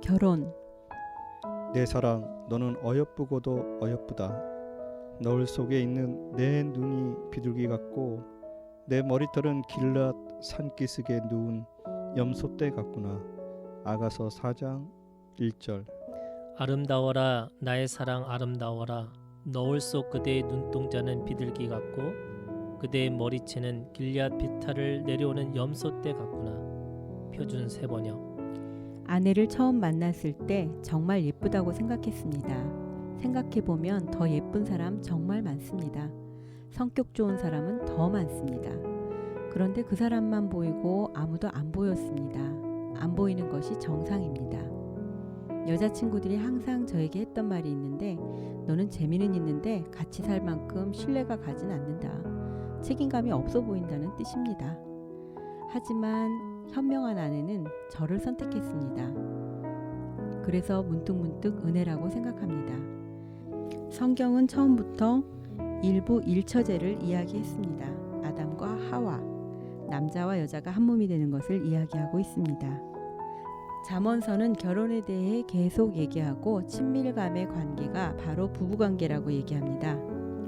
결혼. 내 사랑 너는 어여쁘고도 어여쁘다. 너울 속에 있는 내 눈이 비둘기 같고 내 머리털은 길랏 산기슭에 누운 염소떼 같구나. 아가서 4장 1절. 아름다워라 나의 사랑 아름다워라. 너울 속 그대의 눈동자는 비둘기 같고 그대의 머리채는 길앗 비탈을 내려오는 염소떼 같구나. 표준 세번역 아내를 처음 만났을 때 정말 예쁘다고 생각했습니다. 생각해보면 더 예쁜 사람 정말 많습니다. 성격 좋은 사람은 더 많습니다. 그런데 그 사람만 보이고 아무도 안 보였습니다. 안 보이는 것이 정상입니다. 여자친구들이 항상 저에게 했던 말이 있는데 너는 재미는 있는데 같이 살 만큼 신뢰가 가진 않는다. 책임감이 없어 보인다는 뜻입니다. 하지만 현명한 아내는 저를 선택했습니다. 그래서 문득 문득 은혜라고 생각합니다. 성경은 처음부터 일부 일처제를 이야기했습니다. 아담과 하와, 남자와 여자가 한 몸이 되는 것을 이야기하고 있습니다. 잠언서는 결혼에 대해 계속 얘기하고 친밀감의 관계가 바로 부부 관계라고 얘기합니다.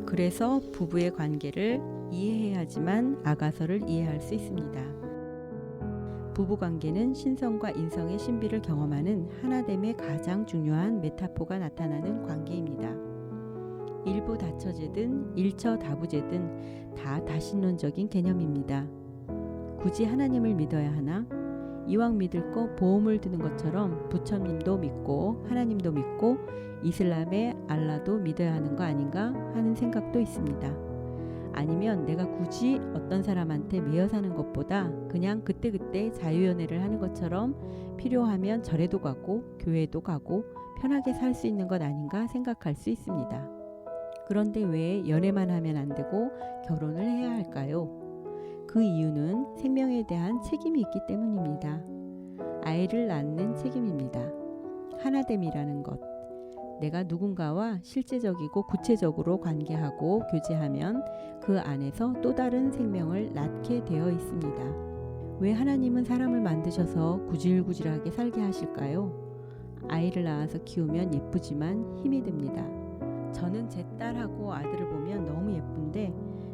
그래서 부부의 관계를 이해해야지만 아가서를 이해할 수 있습니다. 부부 관계는 신성과 인성의 신비를 경험하는 하나됨의 가장 중요한 메타포가 나타나는 관계입니다. 일부 다처제든 일처 다부제든 다 다신론적인 개념입니다. 굳이 하나님을 믿어야 하나? 이왕 믿을 거 보험을 드는 것처럼 부처님도 믿고 하나님도 믿고 이슬람의 알라도 믿어야 하는 거 아닌가 하는 생각도 있습니다. 아니면 내가 굳이 어떤 사람한테 매여 사는 것보다 그냥 그때그때 자유연애를 하는 것처럼 필요하면 절에도 가고 교회도 가고 편하게 살 수 있는 것 아닌가 생각할 수 있습니다. 그런데 왜 연애만 하면 안 되고 결혼을 해야 할까요? 그 이유는 생명에 대한 책임이 있기 때문입니다. 아이를 낳는 책임입니다. 하나됨이라는 것. 내가 누군가와 실제적이고 구체적으로 관계하고 교제하면 그 안에서 또 다른 생명을 낳게 되어 있습니다. 왜 하나님은 사람을 만드셔서 구질구질하게 살게 하실까요? 아이를 낳아서 키우면 예쁘지만 힘이 듭니다. 저는 제 딸하고 아들을 보면 너무 예쁜데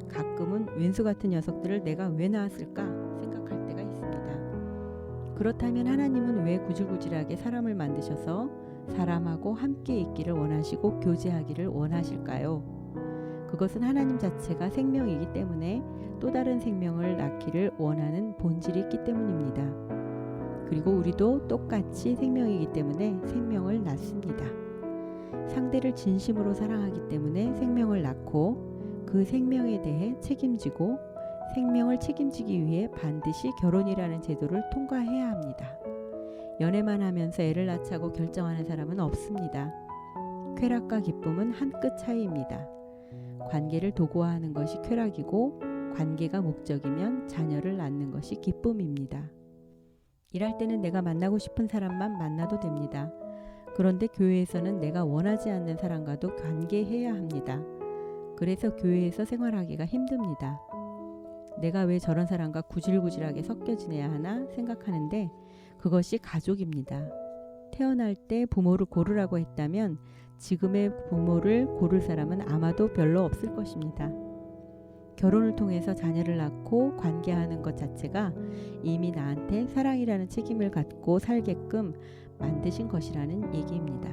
가끔은 왼수 같은 녀석들을 내가 왜 낳았을까 생각할 때가 있습니다. 그렇다면 하나님은 왜 구질구질하게 사람을 만드셔서 사람하고 함께 있기를 원하시고 교제하기를 원하실까요? 그것은 하나님 자체가 생명이기 때문에 또 다른 생명을 낳기를 원하는 본질이 있기 때문입니다. 그리고 우리도 똑같이 생명이기 때문에 생명을 낳습니다. 상대를 진심으로 사랑하기 때문에 생명을 낳고 그 생명에 대해 책임지고 생명을 책임지기 위해 반드시 결혼이라는 제도를 통과해야 합니다. 연애만 하면서 애를 낳자고 결정하는 사람은 없습니다. 쾌락과 기쁨은 한 끗 차이입니다. 관계를 도구화하는 것이 쾌락이고 관계가 목적이면 자녀를 낳는 것이 기쁨입니다. 일할 때는 내가 만나고 싶은 사람만 만나도 됩니다. 그런데 교회에서는 내가 원하지 않는 사람과도 관계해야 합니다. 그래서 교회에서 생활하기가 힘듭니다. 내가 왜 저런 사람과 구질구질하게 섞여 지내야 하나 생각하는데 그것이 가족입니다. 태어날 때 부모를 고르라고 했다면 지금의 부모를 고를 사람은 아마도 별로 없을 것입니다. 결혼을 통해서 자녀를 낳고 관계하는 것 자체가 이미 나한테 사랑이라는 책임을 갖고 살게끔 만드신 것이라는 얘기입니다.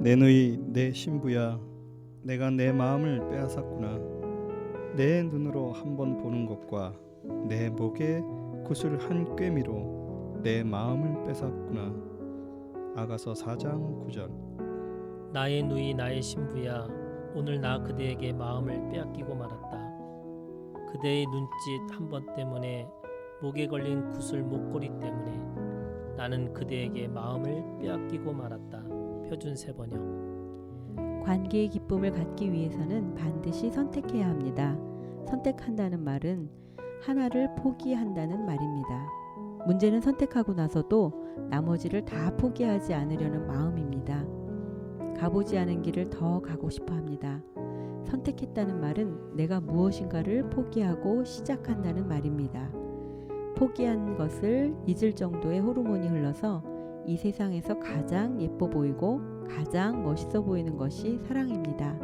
내 너희 내 신부야 내가 내 마음을 빼앗았구나 내 눈으로 한 번 보는 것과 내 목에 구슬 한 꿰미로 내 마음을 뺏었구나. 아가서 4장 9절. 나의 누이 나의 신부야 오늘 나 그대에게 마음을 빼앗기고 말았다. 그대의 눈짓 한 번 때문에 목에 걸린 구슬 목걸이 때문에 나는 그대에게 마음을 빼앗기고 말았다. 표준 세 번역. 관계의 기쁨을 갖기 위해서는 반드시 선택해야 합니다. 선택한다는 말은 하나를 포기한다는 말입니다. 문제는 선택하고 나서도 나머지를 다 포기하지 않으려는 마음입니다. 가보지 않은 길을 더 가고 싶어 합니다. 선택했다는 말은 내가 무엇인가를 포기하고 시작한다는 말입니다. 포기한 것을 잊을 정도의 호르몬이 흘러서 이 세상에서 가장 예뻐 보이고 가장 멋있어 보이는 것이 사랑입니다.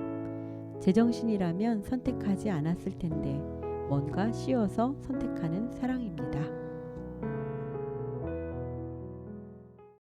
제정신이라면 선택하지 않았을 텐데 뭔가 씌워서 선택하는 사랑입니다.